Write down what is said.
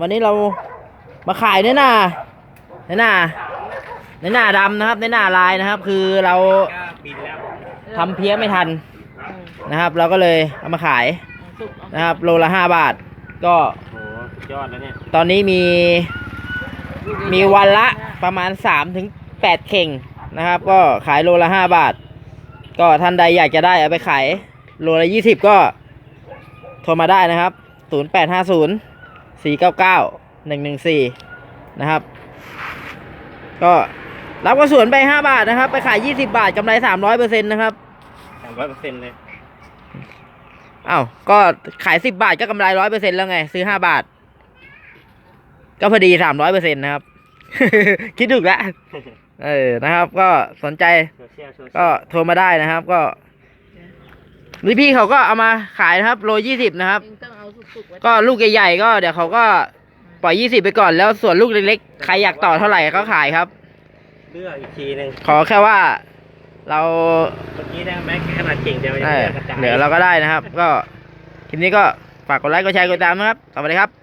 วันนี้เรามาขายเนื้อหน้าเนื้อหน้าเนื้อหน้าดำนะครับเนื้อหน้าลายนะครับ คือเราก็บินแล้วทำเพี้ยไม่ทันนะครับ เราก็เลยเอามาขายนะครับ โลละห้าบาท ก็โหสุดยอดแล้วเนี่ยตอนนี้มีมีวันละประมาณสามถึงแปดเข่งนะครับ ก็ขายโลละห้าบาท ก็ท่านใดอยากจะได้เอาไปขายโลละยี่สิบก็โทรมาได้นะครับศูนย์แปดห้าศูนย์ สี่เก้าเก้าหนึ่งหนึ่งสี่นะครับ ก็รับกระสวนไปห้าบาทนะครับ ไปขายยี่สิบาทกำไรสามร้อยเปอร์เซ็นต์นะครับสามร้อยเปอร์เซ็นต์เลยอ้าวก็ขายสิบบาทก็กำไรร้อยเปอร์เซ็นต์แล้วไง ซื้อห้าบาท ก็พอดีสามร้อยเปอร์เซ็นต์นะครับ คิดถูกแล้วเออนะครับ ก็สนใจโซเชียลโซเชียลก็โทรมาได้นะครับ ก็ นี่พี่เขาก็เอามาขายนะครับ โลยี่สิบนะครับ เองต้องเอาสุกๆไว้ก็ลูกใหญ่ๆก็เดี๋ยวเขาก็ปล่อยยี่สิบไปก่อนแล้วส่วนลูกเล็กๆใครอยากต่อเท่าไหร่ก็ขายครับ เลือกอีกทีหนึ่งขอแค่ว่าเรา เมื่อกี้ได้ไหมขนาดเก่งเดียวยังเอไม่อได้กระจาย เหลือเราก็ได้นะครับ ก็คลิปนี้ก็ฝากกดไลค์กดแชร์กดติดตามนะครับ สวัสดีครับ